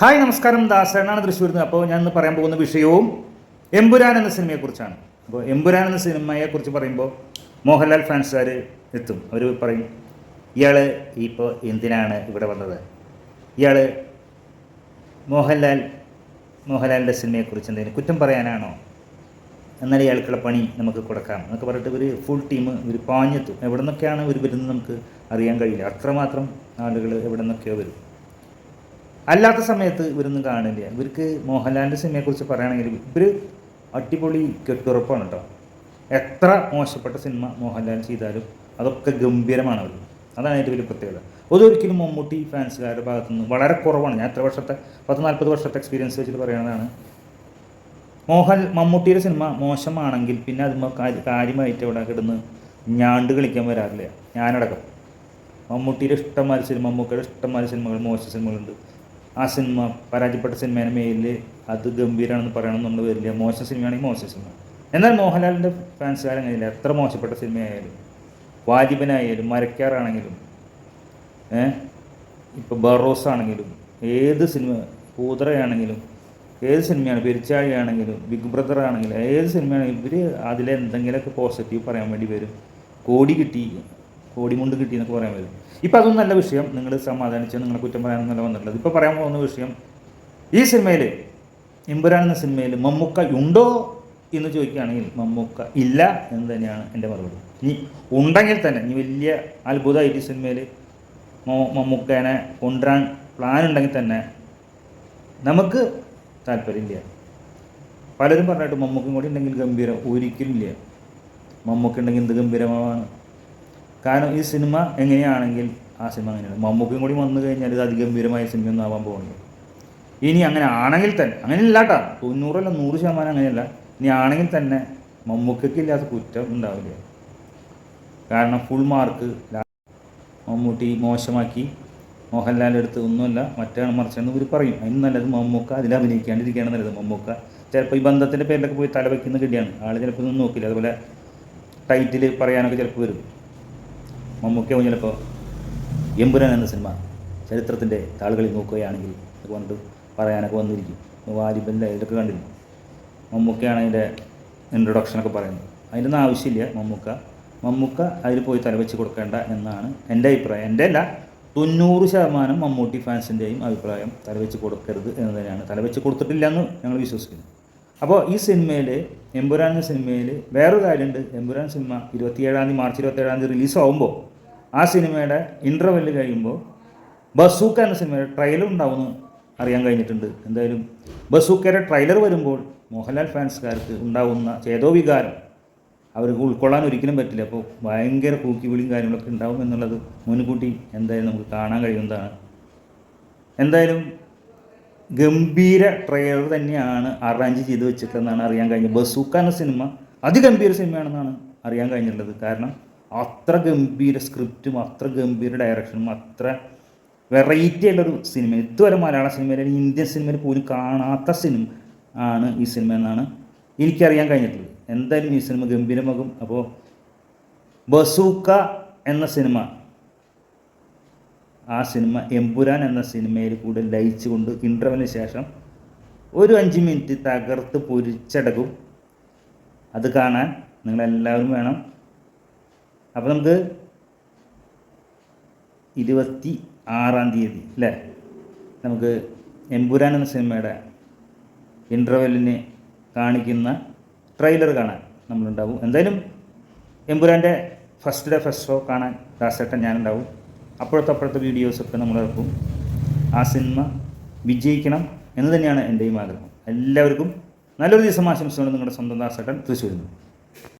Hi നമസ്കാരം. ദാസനാണ് തൃശ്ശൂരിൽ നിന്ന് അപ്പോൾ ഞാൻ ഇന്ന് പറയാൻ പോകുന്ന വിഷയവും എമ്പുരാൻ എന്ന സിനിമയെക്കുറിച്ചാണ് അപ്പോൾ എമ്പുരാൻ എന്ന സിനിമയെക്കുറിച്ച് പറയുമ്പോൾ മോഹൻലാൽ ഫാൻസുകാർ എത്തും. അവർ പറയും ഇയാൾ ഇപ്പോൾ എന്തിനാണ് ഇവിടെ വന്നത്? ഇയാൾ മോഹൻലാൽ മോഹൻലാലിന്റെ സിനിമയെക്കുറിച്ച് എന്തെങ്കിലും കുറ്റം പറയാനാണോ? എന്നാൽ ഇയാൾക്കുള്ള പണി നമുക്ക് കൊടുക്കാം. എന്നൊക്കെ പറഞ്ഞിട്ട് ഒരു ഫുൾ ടീം ഒരു പാഞ്ഞെത്തും. എവിടെ നിന്നൊക്കെയാണ് ഇവർ വരുന്നത് നമുക്ക് അറിയാൻ കഴിയില്ല. അത്രമാത്രം ആളുകൾ എവിടെ നിന്നൊക്കെയോ വരും. അല്ലാത്ത സമയത്ത് ഇവരൊന്നും കാണില്ല. ഇവർക്ക് മോഹൻലാലിന്റെ സിനിമയെക്കുറിച്ച് പറയുകയാണെങ്കിൽ ഇവർ അടിപൊളി കെട്ടുറപ്പാണ് കേട്ടോ എത്ര മോശപ്പെട്ട സിനിമ മോഹൻലാൽ ചെയ്താലും അതൊക്കെ ഗംഭീരമാണ് അവർ അതാണ് ഏറ്റവും വലിയ പ്രത്യേകത. അതൊരിക്കലും മമ്മൂട്ടി ഫാൻസുകാരുടെ ഭാഗത്തു നിന്ന് വളരെ കുറവാണ്. ഞാൻ എത്ര വർഷത്തെ പത്ത് നാൽപ്പത് വർഷത്തെ എക്സ്പീരിയൻസ് വെച്ചിട്ട് പറയുന്നതാണ്. മോഹൻ മമ്മൂട്ടിയുടെ സിനിമ മോശമാണെങ്കിൽ പിന്നെ അത് കാര്യമായിട്ട് അവിടെ കിടന്ന് ഞാണ്ട് കളിക്കാൻ വരാറില്ല. ഞാനടക്കം. മമ്മൂട്ടിയുടെ ഇഷ്ടംമാതിരി സിനിമ മമ്മൂക്കയുടെ ഇഷ്ടംമാതിരി സിനിമകൾ മോശം സിനിമകളുണ്ട് ആ സിനിമ പരാജയപ്പെട്ട സിനിമേനെ മേലിൽ അത് ഗംഭീരമാണെന്ന് പറയണമെന്നുള്ള വരില്ല മോശം സിനിമയാണെങ്കിൽ മോശം സിനിമ. എന്നാൽ മോഹൻലാലിന്റെ ഫാൻസുകാർ അങ്ങനെയില്ല. എത്ര മോശപ്പെട്ട സിനിമയായാലും വാജിബനായാലും മരക്കാറാണെങ്കിലും ഇപ്പോൾ ബറോസ് ആണെങ്കിലും ഏത് സിനിമ കൂതറയാണെങ്കിലും ഏത് സിനിമയാണ് പെരിച്ചാഴിയാണെങ്കിലും ബിഗ് ബ്രദർ ആണെങ്കിലും ഏത് സിനിമയാണെങ്കിലും ഇവർ അതിലെന്തെങ്കിലുമൊക്കെ പോസിറ്റീവ് പറയാൻ വേണ്ടി വരും. കോടി കിട്ടി കോടിമുണ്ട് കിട്ടി എന്നൊക്കെ പറയാൻ വരും ഇപ്പം അതൊന്നും നല്ല വിഷയം. നിങ്ങൾ സമാധാനിച്ച് നിങ്ങളെ കുറ്റം പറയാനൊന്നല്ല വന്നിട്ടുള്ളത്. ഇപ്പോൾ പറയാൻ പോകുന്ന വിഷയം ഈ സിനിമയിൽ ഇമ്പുരാൻ എന്ന സിനിമയിൽ മമ്മൂക്ക ഉണ്ടോ എന്ന് ചോദിക്കുകയാണെങ്കിൽ മമ്മൂക്ക ഇല്ല എന്ന് തന്നെയാണ് എന്റെ മറുപടി. ഇനി ഉണ്ടെങ്കിൽ തന്നെ ഇനി വലിയ അത്ഭുതമായിട്ട് ഈ സിനിമയിൽ മമ്മൂക്കേനെ കൊണ്ടുവരാൻ പ്ലാൻ ഉണ്ടെങ്കിൽ തന്നെ നമുക്ക് താല്പര്യമില്ല പലരും പറഞ്ഞിട്ട് മമ്മൂക്കും കൂടി ഉണ്ടെങ്കിൽ ഗംഭീരം. ഒരിക്കലും ഇല്ല. മമ്മൂക്ക ഉണ്ടെങ്കിൽ എന്ത് ഗംഭീരമാണ് കാരണം ഈ സിനിമ എങ്ങനെയാണെങ്കിൽ ആ സിനിമ അങ്ങനെയാണ്. മമ്മൂക്കും കൂടി വന്നു കഴിഞ്ഞാൽ ഇത് അതിഗംഭീരമായ സിനിമയൊന്നും ആവാൻ പോകുന്നത് ഇനി അങ്ങനെ ആണെങ്കിൽ തന്നെ അങ്ങനെ ഇല്ലാട്ടാ തൊണ്ണൂറല്ല നൂറ് ശതമാനം അങ്ങനെയല്ല. ഇനി ആണെങ്കിൽ തന്നെ മമ്മൂക്കയ്ക്ക് ഇല്ലാത്ത കുറ്റം ഉണ്ടാവില്ല. കാരണം ഫുൾ മാർക്ക് മമ്മൂട്ടി മോശമാക്കി. മോഹൻലാലിന്റെ അടുത്ത് ഒന്നുമല്ല മറ്റാണ് മറിച്ചെന്ന് ഇവർ പറയും. അതിന് നല്ലത് മമ്മൂക്ക അതിൽ അഭിനയിക്കാണ്ടിരിക്കുകയാണ് നല്ലത്. മമ്മൂക്ക ചിലപ്പോൾ ഈ ബന്ധത്തിന്റെ പേരിലൊക്കെ പോയി തല വയ്ക്കുന്ന കിട്ടിയാണ്. ആൾ ചിലപ്പോൾ ഒന്നും നോക്കില്ല. അതുപോലെ ടൈറ്റിൽ പറയാനൊക്കെ ചിലപ്പോൾ വരും. മമ്മൂക്ക ചിലപ്പോൾ എമ്പുരാൻ എന്ന സിനിമ ചരിത്രത്തിന്റെ താളുകളിൽ നോക്കുകയാണെങ്കിൽ അതുകൊണ്ട് പറയാനൊക്കെ വന്നിരിക്കും. വാലിബന്റെ ഇതൊക്കെ കണ്ടിരുന്നു മമ്മൂക്കയാണ് അതിന്റെ ഇൻട്രൊഡക്ഷനൊക്കെ പറയുന്നത്. അതിന്റെ ഒന്നും ആവശ്യമില്ല മമ്മൂക്ക. മമ്മൂക്ക അതിൽ പോയി തലവെച്ച് കൊടുക്കേണ്ട എന്നാണ് എന്റെ അഭിപ്രായം. എന്റെ അല്ല തൊണ്ണൂറ് ശതമാനം മമ്മൂട്ടി ഫാൻസിന്റെയും അഭിപ്രായം തലവെച്ച് കൊടുക്കരുത് എന്ന് തന്നെയാണ്. തലവെച്ച് കൊടുത്തിട്ടില്ല എന്ന് ഞങ്ങൾ വിശ്വസിക്കുന്നു. അപ്പോൾ ഈ സിനിമയിൽ എമ്പുരാൻ എന്ന സിനിമയിൽ വേറൊരു കാര്യമുണ്ട് എമ്പുരാൻ സിനിമ ഇരുപത്തിയേഴാം തീയതി മാർച്ച് ഇരുപത്തേഴാം തീയതി റിലീസാവുമ്പോൾ ആ സിനിമയുടെ ഇന്റർവെല്ല് കഴിയുമ്പോൾ ബസൂക്ക എന്ന സിനിമയുടെ ട്രെയിലർ ഉണ്ടാവുമെന്ന് അറിയാൻ കഴിഞ്ഞിട്ടുണ്ട്. എന്തായാലും ബസൂക്കയുടെ ട്രെയിലർ വരുമ്പോൾ മോഹൻലാൽ ഫാൻസുകാർക്ക് ഉണ്ടാവുന്ന ചേതോ വികാരം അവർക്ക് ഉൾക്കൊള്ളാൻ ഒരിക്കലും പറ്റില്ല. അപ്പോൾ ഭയങ്കര കൂക്കിവിളിയും കാര്യങ്ങളൊക്കെ ഉണ്ടാവും എന്നുള്ളത് മുൻകൂട്ടി എന്തായാലും നമുക്ക് കാണാൻ കഴിയുന്നതാണ്. എന്തായാലും ഗംഭീര ട്രെയിലർ തന്നെയാണ് അറേഞ്ച് ചെയ്ത് വെച്ചിട്ടുള്ളതെന്നാണ് അറിയാൻ കഴിഞ്ഞത്. ബസൂക്ക എന്ന സിനിമ അതിഗംഭീര സിനിമയാണെന്നാണ് അറിയാൻ കഴിഞ്ഞിട്ടുള്ളത്. കാരണം അത്ര ഗംഭീര സ്ക്രിപ്റ്റും അത്ര ഗംഭീര ഡയറക്ഷനും അത്ര വെറൈറ്റി ഉള്ളൊരു സിനിമ ഇതുവരെ മലയാള സിനിമയിൽ അല്ലെങ്കിൽ ഇന്ത്യൻ സിനിമയിൽ പോലും കാണാത്ത സിനിമ ആണ് ഈ സിനിമ എന്നാണ് എനിക്കറിയാൻ കഴിഞ്ഞിട്ടുള്ളത്. എന്തായാലും ഈ സിനിമ ഗംഭീരമാകും. അപ്പോൾ ബസൂക്ക എന്ന സിനിമ ആ സിനിമ എമ്പുരാൻ എന്ന സിനിമയിൽ കൂടെ ലയിച്ചുകൊണ്ട് ഇന്റർവെലിന് ശേഷം ഒരു അഞ്ച് മിനിറ്റ് തകർത്ത് പൊരിച്ചടക്കും. അത് കാണാൻ നിങ്ങളെല്ലാവരും വേണം. അപ്പോൾ നമുക്ക് ഇരുപത്തി ആറാം തീയതി അല്ലേ നമുക്ക് എമ്പുരാൻ എന്ന സിനിമയുടെ ഇന്റർവെല്ലിന് കാണിക്കുന്ന ട്രെയിലർ കാണാൻ നമ്മളുണ്ടാവും. എന്തായാലും എമ്പുരാന്റെ ഫസ്റ്റ് ഡേ ഫസ്റ്റ് ഷോ കാണാൻ ദാസേട്ടൻ ഞാനുണ്ടാവും. അപ്പോഴത്തെ അപ്പോഴത്തെ വീഡിയോസൊക്കെ നമ്മളിറക്കും ആ സിനിമ വിജയിക്കണം എന്ന് തന്നെയാണ് എന്റെയും ആഗ്രഹം. എല്ലാവർക്കും നല്ലൊരു ദിവസം ആശംസകൾ നിങ്ങളുടെ സ്വന്തം ദാസേട്ടൻ തൃശ്ശൂരിൽ